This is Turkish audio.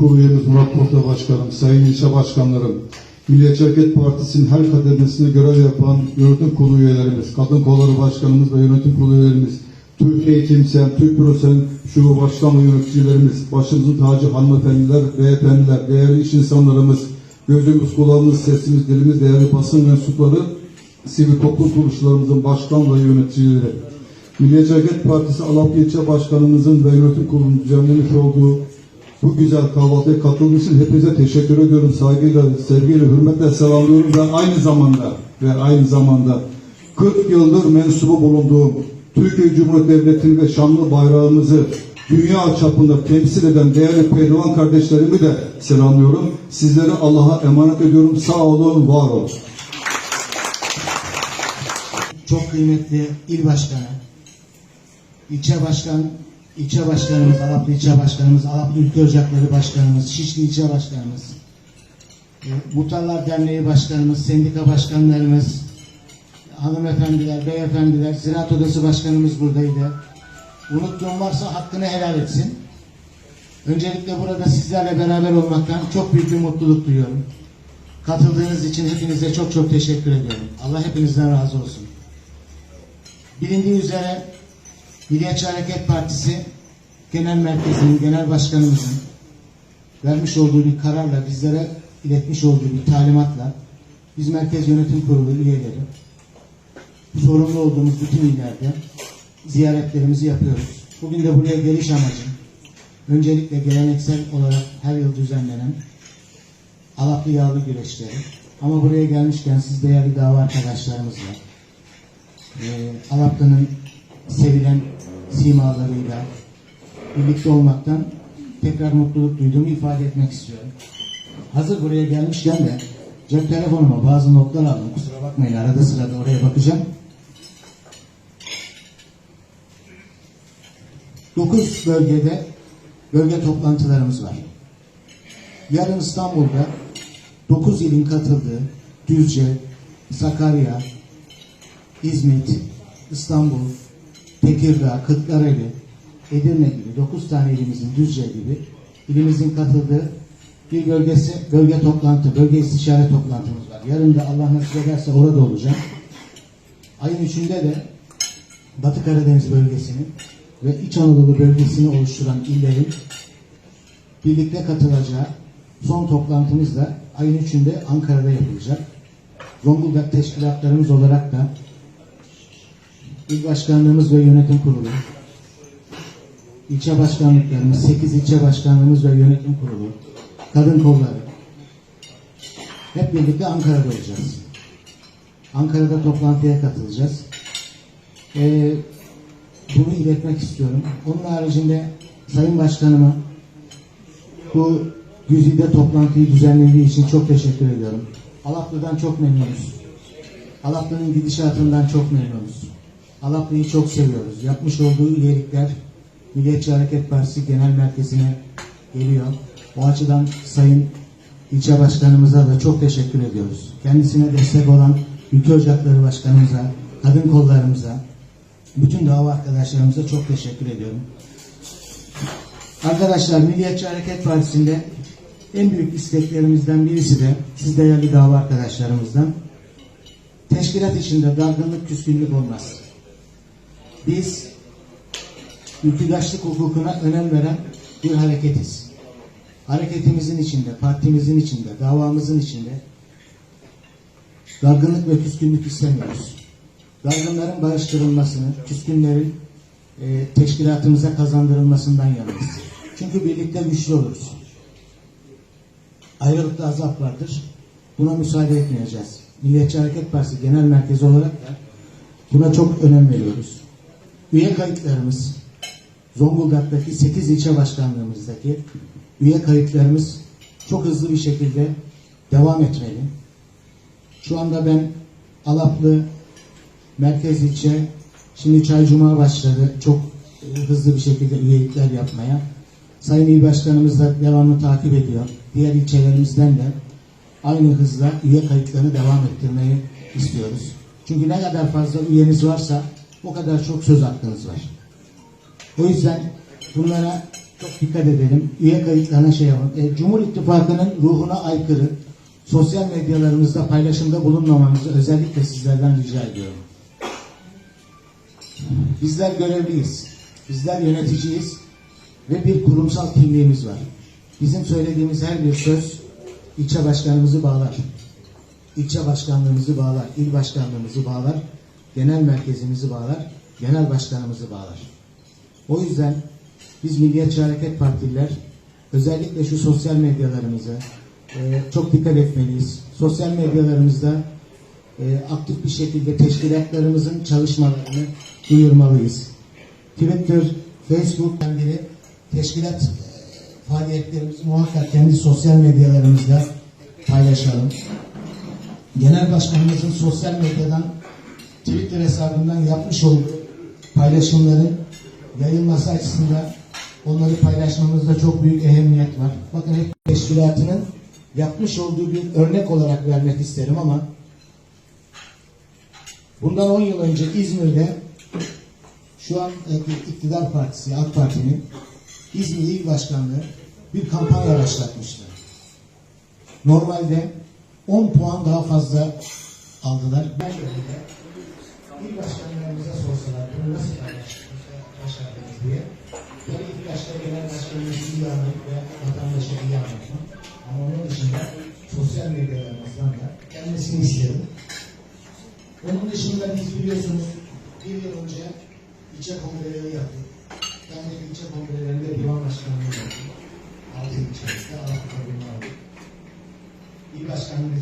Kurulu üyemiz Murat Kurta Başkanım, Sayın İlçe Başkanlarım, Milliyetçi Hareket Partisi'nin her kademesinde görev yapan yönetim kurulu üyelerimiz, kadın kolları başkanımız ve yönetim kurulu üyelerimiz, Türk Eğitim Sen, Türk Prosen, şube başkan ve yöneticilerimiz, başımızın tacı hanımefendiler, beyefendiler, değerli iş insanlarımız, gözümüz, kulağımız, sesimiz, dilimiz, değerli basın mensupları, sivil toplum kuruluşlarımızın başkan ve yöneticileri, Milliyetçi Hareket Partisi Alaplı İlçe Başkanımızın ve yönetim kurulunun düzenlemiş olduğu bu güzel kahvaltıya katıldığınız için hepinize teşekkür ediyorum. Saygıyla, sevgiyle, hürmetle selamlıyorum ve aynı zamanda ve aynı zamanda 40 yıldır mensubu bulunduğum Türkiye Cumhuriyeti Devleti'ni ve şanlı bayrağımızı dünya çapında temsil eden değerli pehlivan kardeşlerimi de selamlıyorum. Sizleri Allah'a emanet ediyorum. Sağ olun, var olun. çok kıymetli il başkanı, ilçe başkan, ilçe başkanımız, Alaplı ilçe başkanımız, Alaplı Ülke Ocakları başkanımız, Şişli ilçe başkanımız, e, Derneği başkanımız, sendika başkanlarımız, hanımefendiler, beyefendiler, Ziraat Odası başkanımız buradaydı. Unuttuğum varsa hakkını helal etsin. Öncelikle burada sizlerle beraber olmaktan çok büyük bir mutluluk duyuyorum. Katıldığınız için hepinize çok çok teşekkür ediyorum. Allah hepinizden razı olsun. Bilindiği üzere Milliyetçi Hareket Partisi Genel Merkezi'nin, Genel Başkanımızın vermiş olduğu bir kararla, bizlere iletmiş olduğu bir talimatla biz Merkez Yönetim Kurulu üyeleri sorumlu olduğumuz bütün illerde ziyaretlerimizi yapıyoruz. Bugün de buraya geliş amacım öncelikle geleneksel olarak her yıl düzenlenen Alaplı Yağlı Güreşleri ama buraya gelmişken siz değerli dava arkadaşlarımızla e, Alaplı'nın sevilen simalarıyla birlikte olmaktan tekrar mutluluk duyduğumu ifade etmek istiyorum. Hazır buraya gelmişken de cep telefonuma bazı notlar aldım. Kusura bakmayın arada sırada oraya bakacağım. 9 bölgede bölge toplantılarımız var. Yarın İstanbul'da 9 ilin katıldığı Düzce, Sakarya, İzmit, İstanbul, Tekirdağ, Kırklareli, Edirne gibi 9 tane ilimizin Düzce gibi ilimizin katıldığı bir bölgesi, bölge toplantı, bölge istişare toplantımız var. Yarın da Allah nasip ederse orada olacağım. Ayın 3'ünde de Batı Karadeniz bölgesini ve İç Anadolu bölgesini oluşturan illerin birlikte katılacağı son toplantımız da ayın 3'ünde Ankara'da yapılacak. Zonguldak teşkilatlarımız olarak da İl Başkanlığımız ve Yönetim Kurulu, ilçe başkanlıklarımız, 8 ilçe başkanlığımız ve yönetim kurulu, kadın kolları hep birlikte Ankara'da olacağız. Ankara'da toplantıya katılacağız. Ee, bunu iletmek istiyorum. Onun haricinde Sayın Başkanıma bu güzide toplantıyı düzenlediği için çok teşekkür ediyorum. Alaplı'dan çok memnunuz. Alaplı'nın gidişatından çok memnunuz. Alaplı'yı çok seviyoruz. Yapmış olduğu üyelikler Milliyetçi Hareket Partisi Genel Merkezi'ne geliyor. O açıdan Sayın İlçe Başkanımıza da çok teşekkür ediyoruz. Kendisine destek olan Ülke Ocakları Başkanımıza, kadın kollarımıza, bütün dava arkadaşlarımıza çok teşekkür ediyorum. Arkadaşlar Milliyetçi Hareket Partisi'nde en büyük isteklerimizden birisi de siz değerli dava arkadaşlarımızdan teşkilat içinde dargınlık, küskünlük olmaz. Biz ülküdaşlık hukukuna önem veren bir hareketiz. Hareketimizin içinde, partimizin içinde, davamızın içinde dargınlık ve küskünlük istemiyoruz. Dargınların barıştırılmasını, küskünlerin e, teşkilatımıza kazandırılmasından yanayız. Çünkü birlikte güçlü oluruz. Ayrılıkta azap vardır. Buna müsaade etmeyeceğiz. Milliyetçi Hareket Partisi Genel Merkezi olarak da buna çok önem veriyoruz. Üye kayıtlarımız, Zonguldak'taki 8 ilçe başkanlığımızdaki üye kayıtlarımız çok hızlı bir şekilde devam etmeli. Şu anda ben Alaplı merkez ilçe şimdi Çaycuma başladı. Çok e, hızlı bir şekilde üyelikler yapmaya. Sayın İl Başkanımız da devamlı takip ediyor. Diğer ilçelerimizden de aynı hızla üye kayıtlarını devam ettirmeyi istiyoruz. Çünkü ne kadar fazla üyeniz varsa o kadar çok söz hakkınız var. O yüzden bunlara çok dikkat edelim. Üye kayıtlarına şey yapın. E, Cumhur İttifakı'nın ruhuna aykırı sosyal medyalarımızda paylaşımda bulunmamanızı özellikle sizlerden rica ediyorum. Bizler görevliyiz. Bizler yöneticiyiz ve bir kurumsal kimliğimiz var. Bizim söylediğimiz her bir söz ilçe başkanımızı bağlar. İlçe başkanlığımızı bağlar, il başkanlığımızı bağlar, genel merkezimizi bağlar, genel başkanımızı bağlar. O yüzden biz Milliyetçi Hareket Partililer özellikle şu sosyal medyalarımıza e, çok dikkat etmeliyiz. Sosyal medyalarımızda e, aktif bir şekilde teşkilatlarımızın çalışmalarını duyurmalıyız. Twitter, Facebook biri teşkilat e, faaliyetlerimizi muhakkak kendi sosyal medyalarımızda paylaşalım. Genel Başkanımızın sosyal medyadan Twitter hesabından yapmış olduğu paylaşımların yayılması açısından onları paylaşmamızda çok büyük ehemmiyet var. Bakın hep teşkilatının yapmış olduğu bir örnek olarak vermek isterim ama bundan 10 yıl önce İzmir'de şu an iktidar partisi AK Parti'nin İzmir İl Başkanlığı bir kampanya başlatmıştı. Normalde 10 puan daha fazla aldılar. Ben de öyle. İl başkanlarımıza sorsalar bunu nasıl başardınız diye. Tabii ilk başta genel başkanımız iyi anlayıp ve vatandaşa iyi anlatmak. Ama onun dışında sosyal medyalarımızdan da gelmesini isterim. Onun dışında biz biliyorsunuz bir yıl önce ilçe kongreleri yaptık. Ben de ilçe kongrelerinde divan başkanlığı yaptım. Altı ilçemizde, Alaturka Bilmem. İl başkanımız